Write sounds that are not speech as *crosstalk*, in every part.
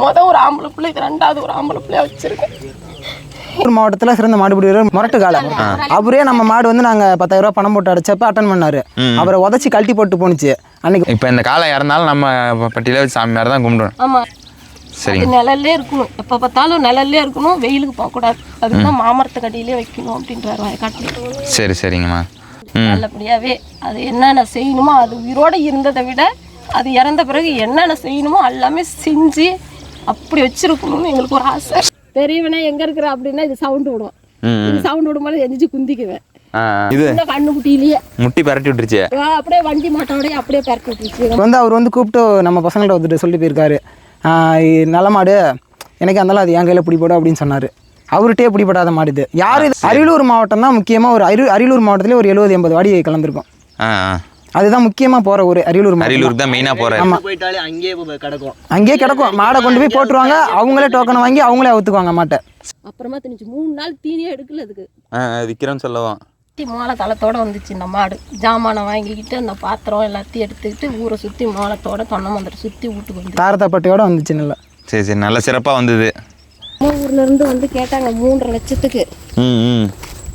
முத ஒரு ஆம்பளை பிள்ளை இது ரெண்டாவது ஒரு ஆம்பளை பிள்ளைய வச்சிருக்கேன். ஒரு மாவட்டத்தில் சிறந்த மாடுபிடி வீரர் முரட்டு காலை அவரே நம்ம மாடு வந்து நாங்கள் பத்தாயிரம் ரூபாய் பணம் போட்டு அடிச்சப்ப அட்டன் பண்ணாரு. அவரை உதச்சி கழட்டி போட்டு போணுச்சு. அன்னைக்கு இப்போ இந்த காலை இறந்தாலும் நம்ம பட்டியல சாமி மாதிரி தான் கும்பிடுவோம் ஆமா. சரிங்க. அது நிழல்லே இருக்கணும். எப்போ பார்த்தாலும் நிழல்லே இருக்கணும். வெயிலுக்கு போகக்கூடாது அதுக்கு தான் மாமரத்துக்கு அடியிலே வைக்கணும் அப்படின்றாரு வயக்காட்டில். சரி சரிங்கம்மா. ம். நல்லபடியாகவே அது என்னென்ன செய்யணுமோ அது உயிரோடு இருந்ததை விட அது இறந்த பிறகு என்னென்ன செய்யணுமோ எல்லாமே செஞ்சு அப்படி வச்சிருக்கணும்னு எங்களுக்கு ஒரு ஆசை. பெரியவனே எங்கே இருக்கிற அப்படின்னா இது சவுண்டு விடும். இது சவுண்டு விடும்போது எந்திரிச்சு குந்திக்குவேன். இது கண்ணுக்குட்டியிலேயே முட்டி பரட்டி விட்டுருச்சு. அப்படியே வண்டி மாட்டோடய அப்படியே பறக்க விட்டுருச்சு. வந்து அவர் வந்து கூப்பிட்டு நம்ம பசங்கள்ட்ட வந்துட்டு சொல்லிட்டு போயிருக்காரு. நல்ல மாடு. எனக்கு அந்தாலும் அது என் கையில் பிடிப்படும் அப்படின்னு சொன்னார். அவர்கிட்டயே பிடிப்படாத மாடு இது. யார் இது? அரியலூர் மாவட்டம் தான் முக்கியமாக ஒரு அரி அரியலூர் மாவட்டத்திலே ஒரு எழுபது எண்பது வாடி கலந்துருக்கும். அதுதான் முக்கியமாக போகிற ஒரு அரியலூர் அரியலூருக்கு தான். மெயினாக போகிறேன் போயிட்டாலே அங்கேயே போய் கிடக்கும். அங்கேயே கிடக்கும். மாடை கொண்டு போய் போட்டுருவாங்க. அவங்களே டோக்கன் வாங்கி அவங்களே அவுத்துக்குவாங்க மாட்டை. அப்புறமா திணிச்சு. மூணு நாள் தீனியே எடுக்கல அதுக்கு. விற்கிறோன்னு சொல்லவும். மோள தளத்தோட வந்துச்சு இந்த மாடு. ஜாமானை வாங்கிக்கிட்டு அந்த பாத்திரம் எல்லாத்தையும் எடுத்துக்கிட்டு ஊரை சுற்றி மோளத்தோட தொன்னை மந்திரம் சுற்றி வீட்டுக்கு வந்து தாரத்தப்பட்டையோட வந்துச்சு நல்லா. சரி சரி. நல்ல சிறப்பாக வந்தது. ஊர்ல இருந்து வந்து கேட்டாங்க மூன்றரை லட்சத்துக்கு. ம் ம்.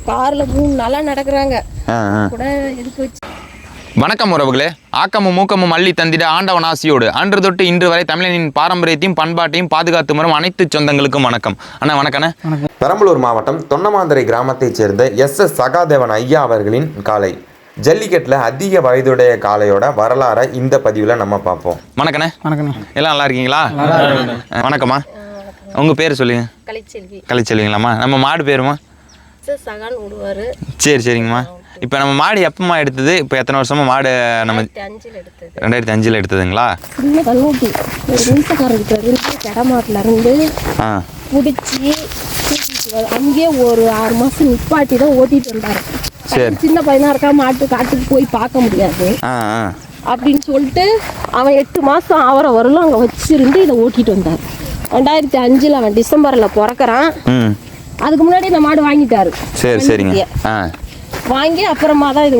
காரில் மூணு நாளாக நடக்கிறாங்க. கூட எதுக்கு வச்சு வணக்கம் உறவுகளே. ஆக்கமும் மூக்கமும் அள்ளி தந்திட ஆண்டவன் ஆசியோடு. அன்று தொட்டு இன்று வரை தமிழனின் பாரம்பரியத்தையும் பண்பாட்டையும் பாதுகாத்து வரும் அனைத்து சொந்தங்களுக்கும் வணக்கம். அண்ணா வணக்கண்ணே. பெரம்பலூர் மாவட்டம் தொன்னமாந்தரை கிராமத்தைச் சேர்ந்த எஸ். எஸ். சகாதேவன் ஐயா அவர்களின் காளை ஜல்லிக்கட்டில் அதிக வயதுடைய காளையோட வரலாறை இந்த பதிவில் நம்ம பார்ப்போம். வணக்கண்ணே. வணக்கண்ணே. எல்லாம் நல்லா இருக்கீங்களா? வணக்கம்மா. உங்கள் பேர் சொல்லுங்க. கலைச்செல்வி. கழிச்செல்வீங்களாம்மா நம்ம மாடு பேருமா? சரி சரிங்கம்மா. இப்போ நம்ம மாடு எப்பம்மா எடுத்தது? இப்போ எத்தனை வருஷமா மாடு நம்ம ரெண்டாயிரத்தி அஞ்சில் எடுத்ததுங்களா? கண்ணூட்டி ஒரு மீசக்காரர்கிட்ட இருந்து கடமாட்டில் இருந்து பிடிச்சி அங்கேயே ஒரு ஆறு மாதம் நிப்பாட்டி தான் ஓட்டிட்டு வந்தார். சரி. சின்ன பையனா இருக்கா மாட்டு காட்டுக்கு போய் பார்க்க முடியாது. அப்படின்னு சொல்லிட்டு அவன் எட்டு மாதம் ஆவற வரலும் அங்கே வச்சிருந்து இதை ஓட்டிட்டு வந்தார். ரெண்டாயிரத்தி அஞ்சில் அவன் டிசம்பரில் பிறக்கறான். அதுக்கு முன்னாடி இந்த மாடு வாங்கிட்டாரு. சரி சரிங்க. வாங்கி அப்புறமா தான் இதை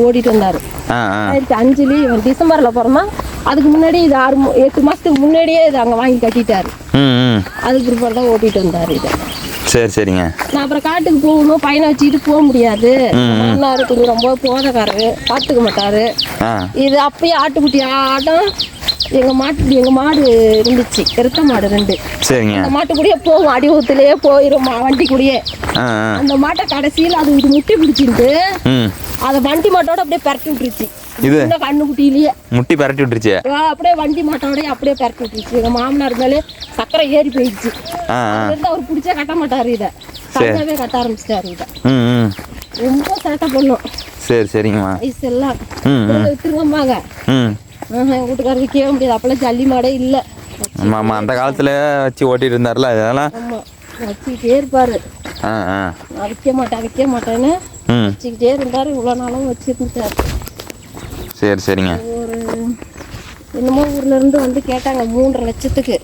ஆ ஆ. ரெண்டாயிரத்தி அஞ்சுலேயே இவன் டிசம்பரில் பிறந்தான் அதுக்கு முன்னாடி இது ஆறு எட்டு மாதத்துக்கு முன்னாடியே இதை அங்கே வாங்கி கட்டிட்டாரு. அதுக்கு பிற்பாடு தான் ஓட்டிட்டு வந்தார் இதை. சரி சரிங்க. நான் அப்புறம் காட்டுக்கு போகணும் பையனை வச்சுக்கிட்டு போக முடியாது. மாமனார் கொஞ்சம் ரொம்ப போதக்காரரு பார்த்துக்க மாட்டாரு. இது அப்பயே ஆட்டுக்குட்டி ஆட்டம் எங்க மாட்டு எங்க மாடு இருந்துச்சு. பெருத்த மாடு ரெண்டு. சரிங்க. அந்த மாட்டுக்குடியே போகும். அடிவத்துலயே போயிடும் வண்டி கூடயே. அந்த மாட்டை கடைசியில் அது இது முட்டி பிடிச்சிருந்து அதை வண்டி மாட்டோட அப்படியே பரட்டி விட்டுருச்சு. இது? கண்ணுக்குட்டியிலேயே முட்டி பரட்டி விட்டுருச்சு? அப்படியே வண்டி மாட்டோடய அப்படியே பரட்டி விட்டுருச்சு. எங்க மாமனார் மேலே சக்கரை ஏறி போயிடுச்சு. அவர் பிடிச்சே கட்ட மாட்டாரு இதை. தனியாவே கட்ட ஆரம்பிச்சிட்டாரு இதை. ரொம்ப சேட்டை பண்ணும். சரி சரிங்கம்மா. வயசு எல்லாம் ம். எங்கள் வீட்டுக்காரர் விற்கவே முடியாது. அப்பெல்லாம் ஜல்லி மாடே இல்லை. ஆமாம் ஆமாம் அந்த காலத்தில் வச்சு ஓட்டிட்டு இருந்தார்ல அதெல்லாம் வச்சுக்கிட்டே இருப்பார். நான் விற்க மாட்டேன் விற்க மாட்டேன்னு வச்சுக்கிட்டே இருந்தார். இவ்வளோ நாளும் வச்சுருந்துட்டார். சரி சரிங்க. ஒரு என்னமோ ஊர்ல இருந்து வந்து கேட்டாங்க மூன்றரை லட்சத்துக்கு.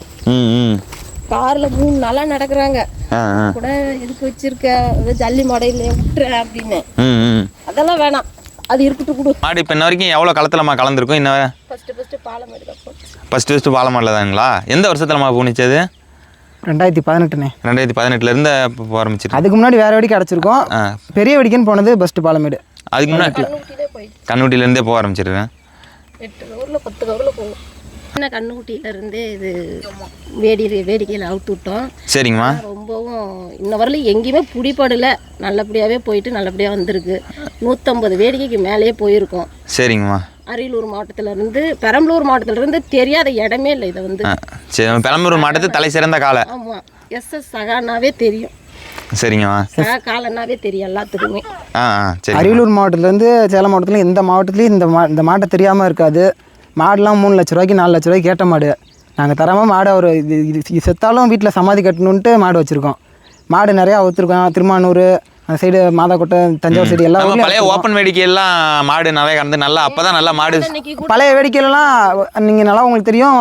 காரில் மூணு நாளாக நடக்கிறாங்க. கூட எதுக்கு வச்சிருக்க? ஜல்லி மாடையில் விட்டுற அப்படின்னு. அதெல்லாம் வேணாம். அது இருக்கட்டும் கொடு மாடு இப்போ இன்ன வரைக்கும் எவ்வளோ களத்துலம்மா கலந்துருக்கும்? இன்னும் ஃபஸ்ட்டு ஃபஸ்ட்டு பாலம் எடுக்கப்போ ஃபஸ்ட்டு ஃபஸ்ட்டு பால மாடல தானுங்களா எந்த வருஷத்துலம்மா பூனிச்சது? ரெண்டாயிரத்தி பதினெட்டுண்ணே ரெண்டாயிரத்தி பதினெட்டுலேருந்து இப்போ ஆரம்பிச்சிருக்கு. அதுக்கு முன்னாடி வேற வெடிக்கை அடைச்சிருக்கோம். பெரிய வெடிக்கைன்னு போனது பெஸ்ட் பாலமேடு. அதுக்கு முன்னாடி கண்ணூட்டிலேருந்தே போக ஆரம்பிச்சிருக்கேன் எட்டு கவரில் பத்து கவரில் போகும் சின்ன கண்ணுக்குட்டியில இருந்தே இது வேடி வேடிக்கையில் அவுத்து விட்டோம் சரிங்கம்மா ரொம்பவும் இன்ன வரலும் எங்கேயுமே பிடிபடலை. நல்லபடியாகவே போயிட்டு நல்லபடியாக வந்திருக்கு. நூற்றம்பது வேடிக்கைக்கு மேலேயே போயிருக்கோம். சரிங்கம்மா. அரியலூர் மாவட்டத்துல இருந்து பெரம்பலூர் மாவட்டத்துல இருந்து தெரியாத இடமே இல்லை இதை வந்து. சரி பெரம்பலூர் மாவட்டத்து தலை சிறந்த காலை ஆமாம் எஸ் எஸ் சகானாவே தெரியும். சரிங்கம்மா. சகா காலனாவே தெரியும் எல்லாத்துக்குமே. ஆ சரி அரியலூர் மாவட்டத்துலேருந்து சேலம் மாவட்டத்தில் எந்த மாவட்டத்துலையும் இந்த மா இந்த மாட்டை தெரியாமல் இருக்காது. மாடுலாம் மூணு லட்ச ரூபாய்க்கு நாலு லட்ச ரூபாய்க்கு கேட்ட மாடு. நாங்கள் தரமாக மாடை ஒரு இது இது செத்தாலும் வீட்டில் சமாதி கட்டணுன்ட்டு மாடு வச்சுருக்கோம். மாடு நிறையா ஒத்துருக்கோம். திருமானூர் அந்த சைடு மாதாக்கோட்டை தஞ்சாவூர் சைடு எல்லா நம்ம ஊர்லேயும் பழைய ஓப்பன் வேடிக்கையெல்லாம் மாடு நிறைய கறந்து நல்லா அப்பதான் நல்லா மாடு பழைய வேடிக்கையிலலாம் நீங்கள் நல்லா உங்களுக்கு தெரியும்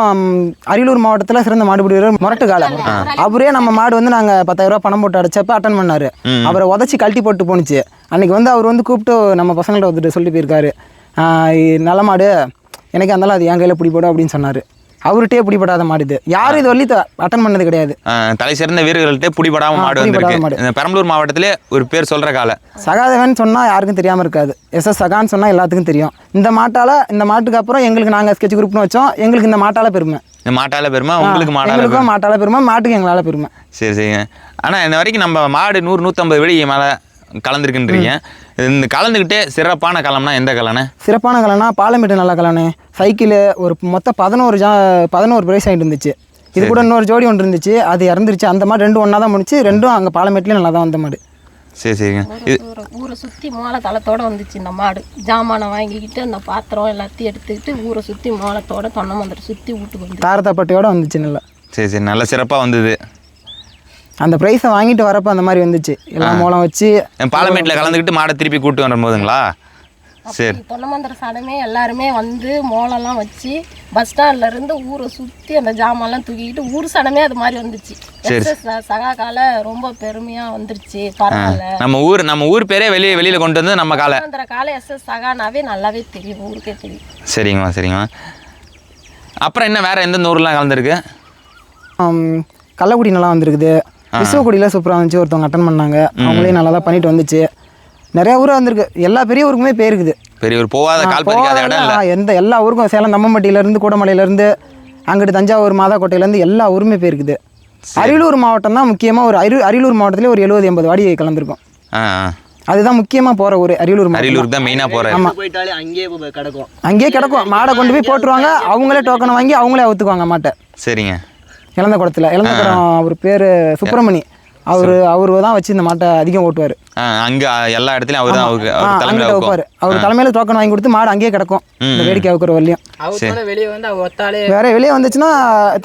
அரியலூர் மாவட்டத்தில் சிறந்த மாடுபிடி வீரர் முரட்டு காலை அவரே நம்ம மாடு வந்து நாங்கள் பத்தாயிரம் ரூபாய் பணம் போட்டு அடிச்சப்ப அட்டன் பண்ணார். அவரை உதச்சி கழட்டி போட்டு போணுச்சு. அன்னைக்கு வந்து அவர் வந்து கூப்பிட்டு நம்ம பசங்கள்ட்ட வந்துட்டு சொல்லிட்டு போயிருக்காரு. "ஆ, இ- நல்ல மாடு. எனக்கு அந்தாலும் அது என் கையில் பிடிப்படும் அப்படின்னு சொன்னார். அவர்கிட்டயே பிடிபடாத மாடு இது. யாரும் இது வள்ளி அட்டன் பண்ணது கிடையாது. தலை சிறந்த வீரர்கள்ட்ட பிடிபடாம மாடு வந்திருக்கு. பெரம்பலூர் மாவட்டத்திலே ஒரு பேர் சொல்ற காலை. சகாதேவன் சொன்னால் யாருக்கும் தெரியாமல் இருக்காது. எஸ்எஸ் சகான்னு சொன்னால் எல்லாத்துக்கும் தெரியும். இந்த மாட்டால் இந்த மாட்டுக்கு அப்புறம் எங்களுக்கு நாங்கள் ஸ்கெட்ச் குரூப்னு வச்சோம். எங்களுக்கு இந்த மாட்டால் பெருமை. இந்த மாட்டால பெருமை உங்களுக்கு மாடால பெருமை. மாட்டால பெருமை மாட்டுக்கு எங்களால் பெருமை. சரி சரிங்க. ஆனால் இன்ன வரைக்கும் நம்ம மாடு நூறு நூற்றம்பது வெடி மேலே கலந்துருக்குன்றீங்க. இந்த கலந்துக்கிட்டே சிறப்பான களம்னா எந்த கலனை சிறப்பான கலனா பாலமேட்டு நல்ல கலனு சைக்கிள் ஒரு மொத்தம் பதினோரு ஜா பதினோரு ப்ரைஸ் ஆகிட்டு இருந்துச்சு. இது கூட இன்னொரு ஜோடி ஒன்று இருந்துச்சு. அது இறந்துருச்சு. அந்த மாடு ரெண்டும் ஒன்றா தான் முடிச்சு ரெண்டும் அங்கே பாலமேட்லேயும் நல்லா தான் வந்த மாடு. சரி சரிங்க. இது ஊரை சுற்றி மோள தளத்தோட வந்துச்சு இந்த மாடு. ஜாமானை வாங்கிக்கிட்டு அந்த பாத்திரம் எல்லாத்தையும் எடுத்துக்கிட்டு ஊரை சுற்றி மோளத்தோட தொன்னை மந்திரம் சுற்றி வீட்டுக்கு வந்து தாரத்தப்பட்டையோட வந்துச்சு நல்லா. சரி சரி. நல்ல சிறப்பாக வந்தது. அந்த ப்ரைஸை வாங்கிட்டு வரப்போ அந்த மாதிரி வந்துச்சு. எல்லாம் மூலம் வச்சு பாலமேட்டில் கலந்துக்கிட்டு மாடை திருப்பி கூட்டு வரும்போதுங்களா சரி. தொன்னை மந்திர சடமே எல்லாருமே வந்து மோளம்லாம் வச்சு பஸ் ஸ்டாண்ட்ல இருந்து ஊரை சுற்றி அந்த ஜாமான்லாம் தூக்கிக்கிட்டு ஊர் சடமே அது மாதிரி வந்துச்சு. எஸ்எஸ் சகா கால ரொம்ப பெருமையா வந்துருச்சு பரவாயில்ல. நம்ம ஊர் நம்ம ஊர் பேரே வெளியே வெளியில் கொண்டு வந்து நம்ம காலை. மந்திர கால எஸ்எஸ் சகானாவே நல்லாவே தெரியும் ஊருக்கே தெரியும். சரிங்கம்மா சரிங்கம்மா. அப்புறம் என்ன வேறு எந்தெந்த ஊர்லாம் கலந்துருக்கு? கள்ளக்குடி நல்லா வந்திருக்குது. விசுவக்குடியில் சூப்பராக வந்துச்சு ஒருத்தவங்க அட்டன் பண்ணாங்க. அவங்களே நல்லா தான் பண்ணிட்டு வந்துச்சு. நிறைய ஊர் வந்திருக்கு எல்லா பெரிய ஊருக்குமே போயிருக்குது. பெரிய ஒரு போகாத கால் பதிக்காத இடம் இல்லை. போகாத எந்த எல்லா ஊருக்கும் சேலம் தம்மம்பட்டியிலேருந்து கூடமலையிலேருந்து அங்கிட்டு தஞ்சாவூர் மாதாக்கோட்டையிலேருந்து எல்லா ஊருமே போயிருக்குது. அரியலூர் மாவட்டம் தான் முக்கியமாக ஒரு அரி அரியலூர் மாவட்டத்திலே ஒரு எழுபது எண்பது வாடி கலந்துருக்கும். அதுதான் முக்கியமாக போகிற ஊர் அரியலூர் அரியலூருக்கு தான். மெயினாக போகிறேன் போயிட்டாலே அங்கேயே கிடக்கும். அங்கேயே கிடக்கும். மாடை கொண்டு போய் போட்டுருவாங்க. அவங்களே டோக்கன் வாங்கி அவங்களே அவுத்துக்குவாங்க மாட்டை. சரிங்க. இளந்த குளத்தில். இளந்த குளம் அவர் பேர் சுப்பிரமணி. அவர் அவர் தான் வச்சு இந்த மாட்டை அதிகம் ஓட்டுவார். அங்கே எல்லா இடத்துலையும் அவர் தான் அவருக்கு வைப்பார். அவர் தலைமையில் டோக்கன் வாங்கி கொடுத்து மாடு அங்கேயே கிடக்கும். இந்த வேடிக்கை வைக்கிற வரலையும் வெளியே வந்து ஒத்தாலே வேற வெளியே வந்துச்சுன்னா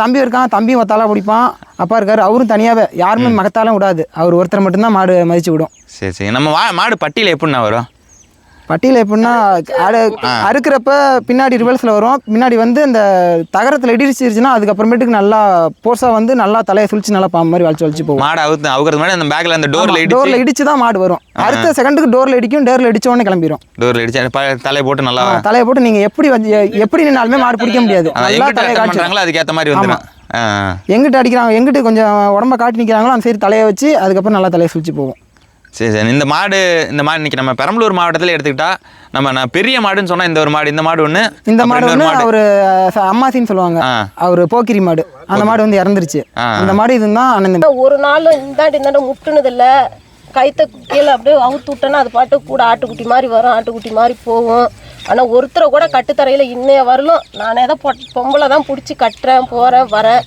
தம்பி இருக்கான் தம்பி ஒத்தாலா பிடிப்பான் அப்பா இருக்காரு அவரும் தனியாகவே யாருமே மகத்தாலும் விடாது. அவர் ஒருத்தர் மட்டும்தான் மாடு மதிச்சு விடும். சரி சரி. நம்ம மாடு பட்டியில் எப்படிண்ணா வரும்? பட்டியில் எப்படின்னா அடு அறுக்கிறப்ப பின்னாடி ரிவல்ஸில் வரும். பின்னாடி வந்து அந்த தகரத்தில் இடிச்சிருச்சுன்னா அதுக்கப்புறமேட்டுக்கு நல்லா போர்ஸாக வந்து நல்லா தலையை சுழிச்சு நல்லா பாம்பு மாதிரி வலிச்சு வலிச்சு போகும். மாடு அவுத்து அவுக்கிறது மாதிரி அந்த பேக்கில் அந்த டோரில் இடிச்சு. டோரில் இடிச்சு தான் மாடு வரும். அடுத்த செகண்டுக்கு டோரில் இடிக்கும் டோரில் இடிச்ச உடனே கிளம்பிடும் டோரில் இடிச்சு தலையை போட்டு நல்லா தலையை போட்டு நீங்கள் எப்படி எப்படி நின்னாலுமே மாடு பிடிக்க முடியாது. நல்லா தலையை பண்ணுறாங்களோ அதுக்கேற்ற மாதிரி வந்துடும். எங்கிட்ட அடிக்கிறாங்க எங்கிட்ட கொஞ்சம் உடம்ப காட்டி நிற்கிறாங்களோ அந்த சைடு தலையை வச்சு அதுக்கப்புறம் நல்லா தலையை சுழிச்சு போகும். சரி சரி. இந்த மாடு இந்த மாடு இன்னைக்கு நம்ம பெரம்பலூர் மாவட்டத்தில் எடுத்துக்கிட்டா நம்ம நான் பெரிய மாடுன்னு சொன்னால் இந்த ஒரு மாடு இந்த மாடு ஒன்று இந்த மாடு வந்து அவர் அம்மாசின்னு சொல்லுவாங்க. அவர் போக்கிரி மாடு. அந்த மாடு வந்து இறந்துருச்சு. அந்த மாடு இதுதான் அண்ணன் ஒரு நாள் இந்தாண்டி இந்தாண்ட முட்டுனது இல்ல கைத்த கீழே அப்படியே அவுத்து விட்டேன்னா அது பாட்டு கூட ஆட்டுக்குட்டி மாதிரி வரும் ஆட்டுக்குட்டி மாதிரி போகும். ஆனால் ஒருத்தரை கூட கட்டுத்தரையில் இன்னைய வரலும் நானே தான் பொ பொம்பளை தான் பிடிச்சி கட்டுறேன் போகிறேன் வரேன்.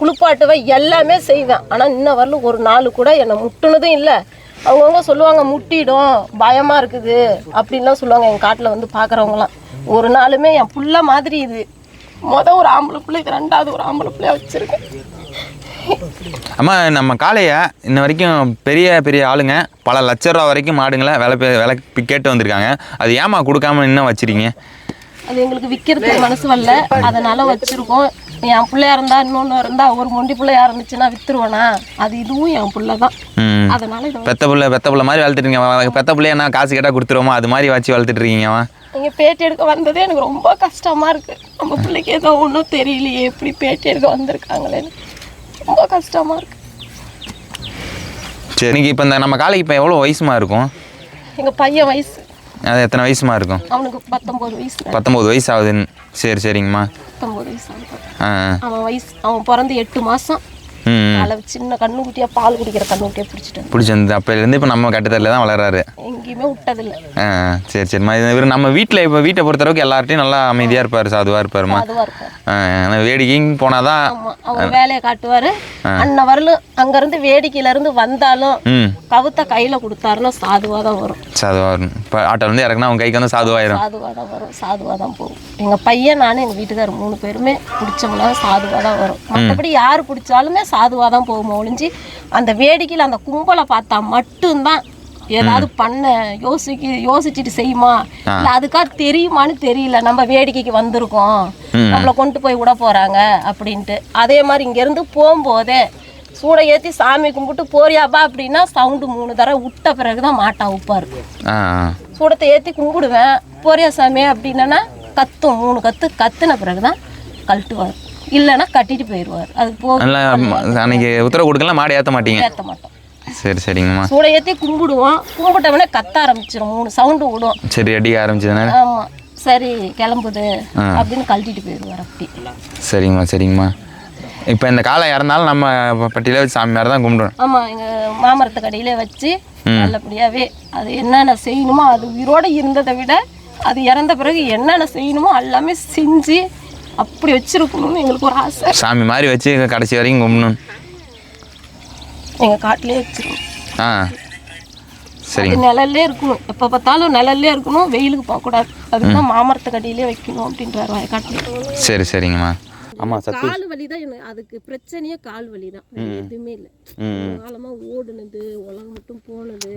குளிப்பாட்டுவேன் எல்லாமே செய்வேன். ஆனால் இன்ன வரலும் ஒரு நாள் கூட என்னை முட்டுனதும் இல்லை. அவங்கவுங்க சொல்லுவாங்க முட்டிடும் பயமாக இருக்குது அப்படின்லாம் சொல்லுவாங்க எங்கள் காட்டில் வந்து பார்க்குறவங்களாம் ஒரு நாளுமே என் புள்ள மாதிரி இது. மொதல் ஒரு ஆம்பளை பிள்ளை இது ரெண்டாவது ஒரு ஆம்பளை பிள்ளைய வச்சுருக்கேன். அம்மா நம்ம காளையை இன்ன வரைக்கும் பெரிய பெரிய ஆளுங்க. பல லட்ச ரூபா வரைக்கும் மாடுங்களை விலை பே- விலை பி- கேட்டு வந்திருக்காங்க. அது ஏமா கொடுக்காம இன்னும் வச்சிருக்கீங்க? அது எங்களுக்கு விற்கிறதுக்கு மனசு வரல. அதனால வச்சிருக்கோம். என் பிள்ளையா இருந்தா இன்னொன்று இருந்தா ஒரு மொண்டி பிள்ளையா இருந்துச்சுன்னா வித்துருவேனா? அது இதுவும் என் பிள்ளை தான் அதனால இதை பெத்த புள்ள பெத்த புள்ள மாதிரி வளர்த்துருக்கீங்க பெத்த பிள்ளைய என்ன காசு கேட்டால் கொடுத்துருவோமா? அது மாதிரி வச்சு வளர்த்துட்டு இருக்கீங்கம்மா நீங்கள் பேட்டி எடுக்க வந்ததே எனக்கு ரொம்ப கஷ்டமா இருக்கு. நம்ம பிள்ளைக்கு ஏதோ ஒன்றும் தெரியலையே எப்படி பேட்டி எடுக்க வந்திருக்காங்களேன்னு. ரொம்ப கஷ்டமா இருக்கு. சரி இப்போ இந்த நம்ம காளைக்கு இப்போ எவ்வளோ வயசுமா இருக்கும்? எங்க பையன் வயசு. அது எத்தனை வயசுமா இருக்கும்? அவனுக்கு பத்தொன்பது வயசு. பத்தொம்போது வயசு ஆகுதுன்னு. சரி சரிங்கம்மா. பத்தொன்பது வயசு. அவன் வயசு அவன் பிறந்து எட்டு மாசம் அதில் சின்ன கண்ணுக்குட்டியா பால் குடிக்கிற கண்ணுக்குட்டியா பிடிச்சிட்டு பிடிச்சிருந்து அப்போலேருந்து இப்போ நம்ம கட்டத்தில் தான் வளர்றாரு. எங்கேயுமே விட்டதில்லை. ஆ. சரி சரிம்மா இது இவர் நம்ம வீட்டில் இப்போ வீட்டை பொறுத்தளவுக்கு எல்லார்ட்டையும் நல்லா அமைதியாக இருப்பார் சாதுவாக இருப்பாருமா வேடிக்கைன்னு போனால் தான் அவர் வேலையை காட்டுவாரு. அன்ன வரலும் அங்கிருந்து வேடிக்கையில இருந்து வந்தாலும் கவுத்த கையில கொடுத்தாருன்னா சாதுவா தான் வரும். சாதுவாக வரும். இப்போ ஆட்டோலேருந்து இறக்குனா அவங்க கைக்கு வந்து சாதுவாயிரும் சாதுவா தான் வரும் சாதுவா தான் போகும். எங்க பையன் நானும் எங்க வீட்டுக்காரர் மூணு பேருமே பிடிச்சோம்னா சாதுவா தான் வரும். மற்றபடி யார் பிடிச்சாலுமே சாதுவா தான் போகும் ஒழிஞ்சு அந்த வேடிக்கையில அந்த கும்பலை பார்த்தா மட்டும்தான் ஏதாவது பண்ண யோசிக்க யோசிச்சுட்டு செய்யுமா? இல்ல அதுக்காக தெரியுமான்னு தெரியல. நம்ம வேடிக்கைக்கு வந்திருக்கோம். நம்மளை கொண்டு போய் விட போறாங்க அப்படின்ட்டு. அதே மாதிரி இங்க இருந்து போகும்போதே சூடை ஏற்றி சாமி கும்பிட்டு போறியாப்பா அப்படின்னா சவுண்டு மூணு தடவை விட்ட பிறகு தான் மாட்டா உப்பாரு. சூடத்தை ஏற்றி கும்பிடுவேன். போறியா சாமி அப்படின்னா கத்தும் மூணு கத்து கத்துன பிறகு தான் கழட்டுவார். இல்லைன்னா கட்டிட்டு போயிடுவார். அது போக நல்லா ம- அன்னைக்கு உத்தரவு கொடுக்கலாம் மாடு ஏற்ற மாட்டீங்க. ஏற்ற மாட்டோம். சரி சரிங்கம்மா. சூட ஏற்றி கும்பிடுவோம். கும்பிட்டவொடனே கத்த ஆரம்பிச்சிடும் மூணு சவுண்டு விடும். சரி அடிக்க ஆரம்பிச்சதுனால ஆமாம் சரி கிளம்புது. அப்படின்னு கழட்டிட்டு போயிடுவார் அப்படி. சரிங்கம்மா சரிங்கம்மா. இப்போ இந்த காலை இறந்தாலும் நம்ம பட்டியல வச்சு சாமி மாதிரி தான் கும்பிடுவோம் ஆமாம் எங்கள் மாமரத்து கடையிலே வச்சு நல்லபடியாகவே அது என்னென்ன செய்யணுமோ அது உயிரோடு இருந்ததை விட அது இறந்த பிறகு என்னென்ன செய்யணுமோ எல்லாமே செஞ்சு அப்படி வச்சிருக்கணும்னு எங்களுக்கு ஒரு ஆசை. சாமி மாதிரி வச்சு கடைசி வரைக்கும் கும்பிடணும். எங்கள் காட்டிலே வச்சிருக்கோம் ஆ அது நிழல்லே இருக்கணும். எப்போ பார்த்தாலும் நிழல்லே இருக்கணும். வெயிலுக்கு போகக்கூடாது. அதுதான் மாமரத்து கடையிலே வைக்கணும் அப்படின்றாரு வயக்காட்டில் சரி சரிங்கம்மா. ஆமாம் சத்து. கால் வலி தான் எனக்கு. அதுக்கு பிரச்சனையே கால் வலி தான் எதுவுமே இல்லை. ம் காலமாக ஓடுனது உலகம் மட்டும் போனது.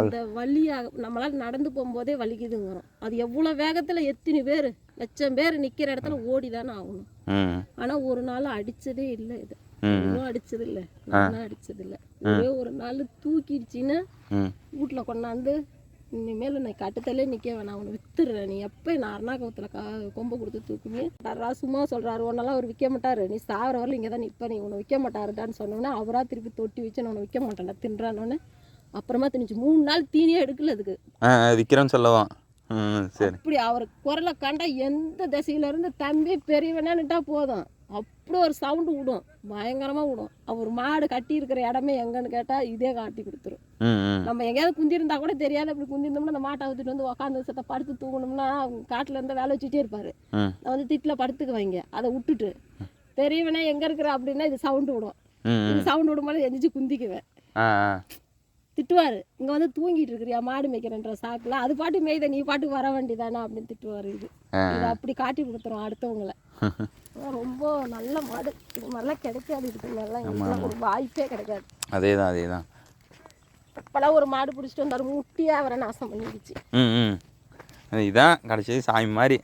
அந்த வலியா நம்மளால நடந்து போகும்போதே வலிக்குதுங்கிறோம். அது எவ்வளோ வேகத்துல எத்தனை பேர் லட்சம் பேர் நிக்கிற இடத்துல ஓடி தானே ஆகணும் ஆனா ஒரு நாள் அடிச்சதே இல்லை இது. ஒன்றும் அடிச்சது இல்லை நானும் அடிச்சது இல்லை ஒரே ஒரு நாள் தூக்கிடுச்சின்னு வீட்டுல கொண்டாந்து இனிமேல் நான் கட்டுத்தலே நிக்க வேணாம். அவனை வித்துடுறேன். நீ எப்போ நான் அருணாகவத்தில் கா கொம்பை கொடுத்து தூக்குமே டர்ரா சும்மா சொல்றாரு. உன்னெல்லாம் அவர் விற்க மாட்டாரு. நீ சாவர வரல இங்கே தான் நிற்ப. நீ உன்னை விற்க மாட்டாருடான்னு சொன்னோன்னே அவரா திருப்பி தொட்டி வச்சு நான் உன்னை விற்க மாட்டேன்டா. தின்றானோன்னு அப்புறமா திணிச்சு மூணு நாள் தீனியே எடுக்கல அதுக்கு. விற்கிறோன்னு சொல்லவும் ம் சரி. அப்படி அவர் குரலை கண்டா எந்த திசையில இருந்து தம்பி பெரியவனான்னுட்டா போதும். அப்படி ஒரு சவுண்டு விடும். பயங்கரமா விடும். அவர் மாடு கட்டி இருக்கிற இடமே எங்கன்னு கேட்டா இதே காட்டி கொடுத்துரும். நம்ம எங்கேயாவது குந்திருந்தா கூட தெரியாது. அப்படி குந்திருந்தோம்னா அந்த மாட்டை அவுத்துட்டு வந்து உட்காந்து சத்த படுத்து தூங்கணும்னா காட்டுல இருந்தா வேலை வச்சுட்டே இருப்பாரு. நான் வந்து திட்டில் படுத்துக்குவாங்க. அதை விட்டுட்டு பெரியவனே எங்க இருக்கிற அப்படின்னா இது சவுண்டு விடும். இது சவுண்டு விடும்போது எந்திரிச்சு குந்திக்குவேன். திட்டுவார். இங்கே வந்து தூங்கிட்டு இருக்கிறியா? மாடு மேய்க்கிறன்ற சாக்கில். அது பாட்டு மேய்த நீ பாட்டுக்கு வர வேண்டியதானே அப்படின்னு திட்டுவார் இது இது அப்படி காட்டி கொடுத்துரும் அடுத்தவங்கள. *laughs* ரொம்ப நல்ல மாடு. இது மாதிரிலாம் கிடைக்காது இதுக்கு மாதிரிலாம். ஒரு வாய்ப்பே கிடைக்காது. அதே தான் அதே தான் இப்போலாம் ஒரு மாடு பிடிச்சிட்டு வந்தாரு. முட்டியாக அவரை நாசம் பண்ணிடுச்சு. இதான் கடைசி சாமி மாதிரி.